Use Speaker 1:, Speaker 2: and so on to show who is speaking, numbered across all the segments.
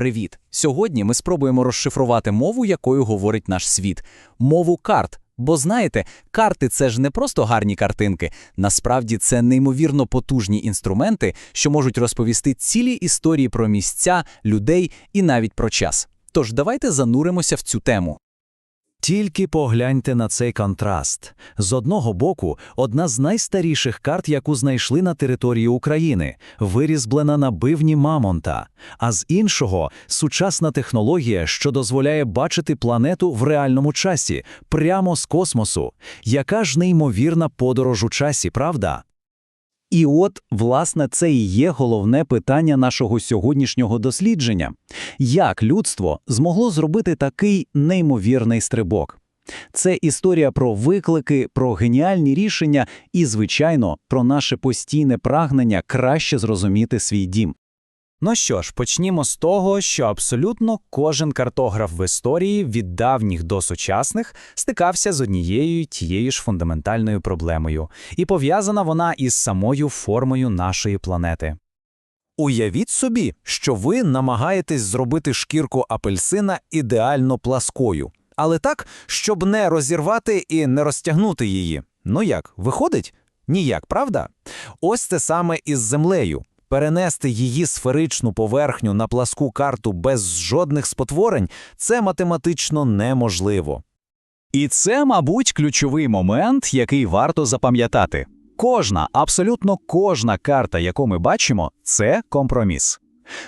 Speaker 1: Привіт! Сьогодні ми спробуємо розшифрувати мову, якою говорить наш світ мову карт. Бо знаєте, карти це ж не просто гарні картинки. Насправді це неймовірно потужні інструменти, що можуть розповісти цілі історії про місця, людей і навіть про час. Тож давайте зануримося в цю тему.
Speaker 2: Тільки погляньте на цей контраст. З одного боку, одна з найстаріших карт, яку знайшли на території України, вирізблена на бивні мамонта, а з іншого сучасна технологія, що дозволяє бачити планету в реальному часі, прямо з космосу. Яка ж неймовірна подорож у часі, правда? І от, власне, це і є головне питання нашого сьогоднішнього дослідження. Як людство змогло зробити такий неймовірний стрибок? Це історія про виклики, про геніальні рішення і, звичайно, про наше постійне прагнення краще зрозуміти свій дім.
Speaker 3: Ну що ж, почнімо з того, що абсолютно кожен картограф в історії від давніх до сучасних стикався з однією тією ж фундаментальною проблемою, і пов'язана вона із самою формою нашої планети.
Speaker 4: Уявіть собі, що ви намагаєтесь зробити шкірку апельсина ідеально пласкою, але так, щоб не розірвати і не розтягнути її. Ну як, виходить? Ніяк, правда? Ось це саме із землею. Перенести її сферичну поверхню на пласку карту без жодних спотворень це математично неможливо.
Speaker 2: І це, мабуть, ключовий момент, який варто запам'ятати. Кожна, абсолютно кожна карта, яку ми бачимо, це компроміс.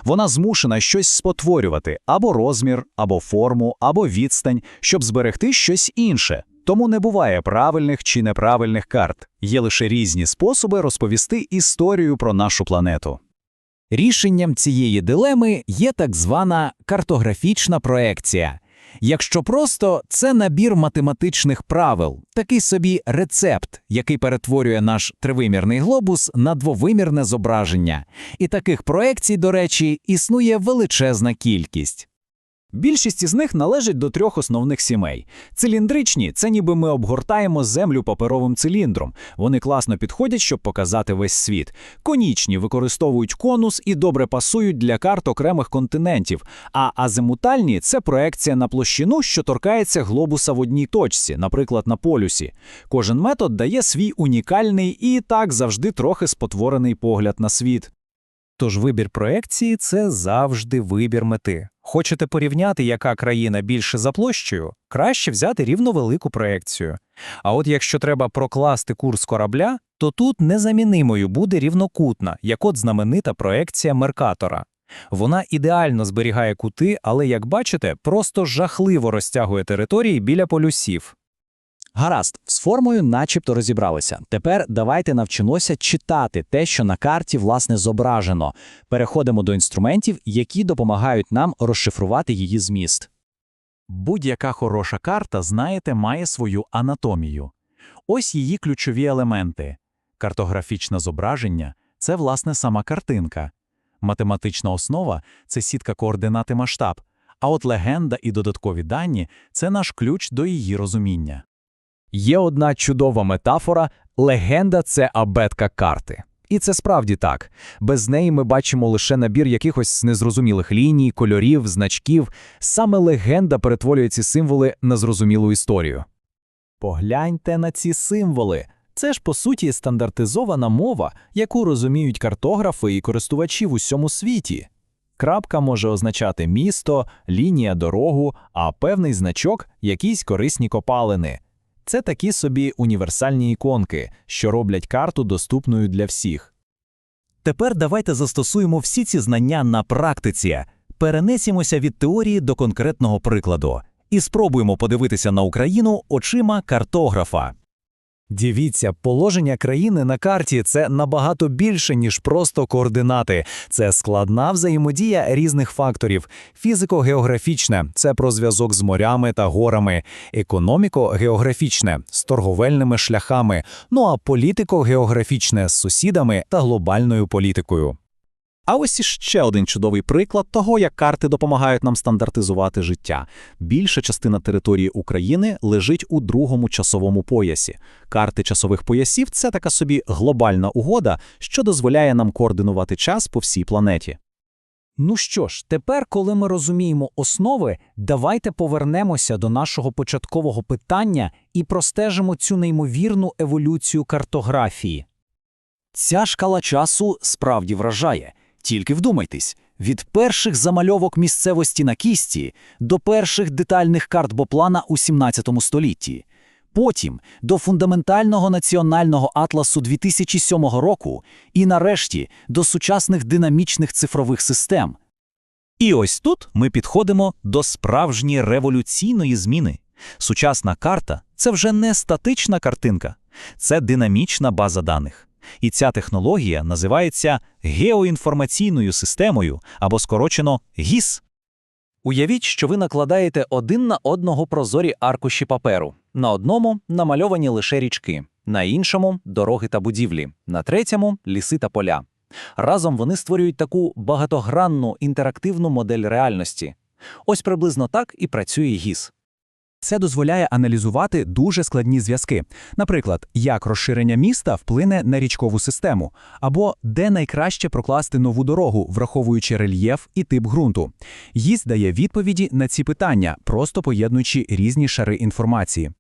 Speaker 2: Вона змушена щось спотворювати або розмір, або форму, або відстань, щоб зберегти щось інше. Тому не буває правильних чи неправильних карт. Є лише різні способи розповісти історію про нашу планету. Рішенням цієї дилеми є так звана картографічна проекція. Якщо просто це набір математичних правил, такий собі рецепт, який перетворює наш тривимірний глобус на двовимірне зображення. І таких проекцій, до речі, існує величезна кількість. Більшість із них належать до трьох основних сімей. Циліндричні це ніби ми обгортаємо землю паперовим циліндром. Вони класно підходять, щоб показати весь світ. Конічні використовують конус і добре пасують для карт окремих континентів. А азимутальні це проекція на площину, що торкається глобуса в одній точці, наприклад, на полюсі. Кожен метод дає свій унікальний і так завжди трохи спотворений погляд на світ.
Speaker 3: Тож вибір проекції це завжди вибір мети. Хочете порівняти, яка країна більше за площею, краще взяти рівновелику проекцію. А от якщо треба прокласти курс корабля, то тут незамінимою буде рівнокутна, як от знаменита проекція Меркатора. Вона ідеально зберігає кути, але, як бачите, просто жахливо розтягує території біля полюсів.
Speaker 1: Гаразд, з формою начебто розібралися. Тепер давайте навчимося читати те, що на карті власне зображено. Переходимо до інструментів, які допомагають нам розшифрувати її зміст.
Speaker 2: Будь-яка хороша карта, знаєте, має свою анатомію. Ось її ключові елементи. Картографічне зображення це, власне, сама картинка. Математична основа це сітка координат масштаб. А от легенда і додаткові дані це наш ключ до її розуміння.
Speaker 3: Є одна чудова метафора легенда це абетка карти. І це справді так. Без неї ми бачимо лише набір якихось незрозумілих ліній, кольорів, значків. Саме легенда перетворює ці символи на зрозумілу історію. Погляньте на ці символи. Це ж по суті стандартизована мова, яку розуміють картографи і користувачі в усьому світі. Крапка може означати місто, лінія дорогу, а певний значок якісь корисні копалини. Це такі собі універсальні іконки, що роблять карту доступною для всіх.
Speaker 2: Тепер давайте застосуємо всі ці знання на практиці, перенесімося від теорії до конкретного прикладу і спробуємо подивитися на Україну очима картографа.
Speaker 3: Дивіться, положення країни на карті це набагато більше, ніж просто координати. Це складна взаємодія різних факторів. Фізико-географічне це про зв'язок з морями та горами, економіко-географічне з торговельними шляхами, ну а політико-географічне з сусідами та глобальною політикою.
Speaker 2: А ось іще один чудовий приклад того, як карти допомагають нам стандартизувати життя. Більша частина території України лежить у другому часовому поясі. Карти часових поясів це така собі глобальна угода, що дозволяє нам координувати час по всій планеті.
Speaker 3: Ну що ж, тепер, коли ми розуміємо основи, давайте повернемося до нашого початкового питання і простежимо цю неймовірну еволюцію картографії.
Speaker 2: Ця шкала часу справді вражає. Тільки вдумайтесь, від перших замальовок місцевості на кісті до перших детальних карт Боплана у 17 столітті. Потім до фундаментального національного атласу 2007 року і нарешті до сучасних динамічних цифрових систем. І ось тут ми підходимо до справжньої революційної зміни. Сучасна карта це вже не статична картинка, це динамічна база даних. І ця технологія називається геоінформаційною системою або скорочено ГІС.
Speaker 1: Уявіть, що ви накладаєте один на одного прозорі аркуші паперу. На одному намальовані лише річки, на іншому дороги та будівлі, на третьому ліси та поля. Разом вони створюють таку багатогранну інтерактивну модель реальності. Ось приблизно так і працює ГІС.
Speaker 3: Це дозволяє аналізувати дуже складні зв'язки. Наприклад, як розширення міста вплине на річкову систему, або де найкраще прокласти нову дорогу, враховуючи рельєф і тип ґрунту. ГІС дає відповіді на ці питання, просто поєднуючи різні шари інформації.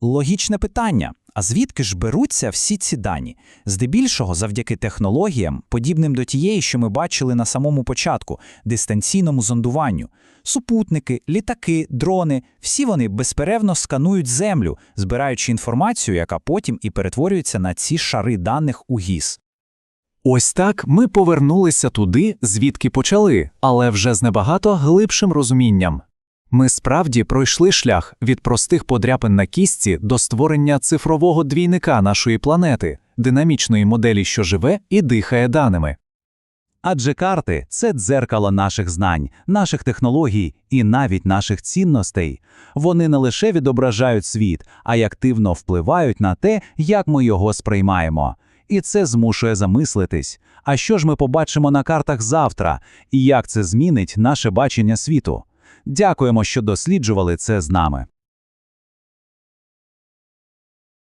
Speaker 2: Логічне питання. А звідки ж беруться всі ці дані? Здебільшого завдяки технологіям, подібним до тієї, що ми бачили на самому початку дистанційному зондуванню. Супутники, літаки, дрони всі вони безперервно сканують землю, збираючи інформацію, яка потім і перетворюється на ці шари даних у ГІС.
Speaker 3: Ось так ми повернулися туди, звідки почали, але вже з набагато глибшим розумінням. Ми справді пройшли шлях від простих подряпин на кістці до створення цифрового двійника нашої планети, динамічної моделі, що живе і дихає даними. Адже карти це дзеркало наших знань, наших технологій і навіть наших цінностей. Вони не лише відображають світ, а й активно впливають на те, як ми його сприймаємо. І це змушує замислитись, а що ж ми побачимо на картах завтра, і як це змінить наше бачення світу. Дякуємо, що досліджували це з нами.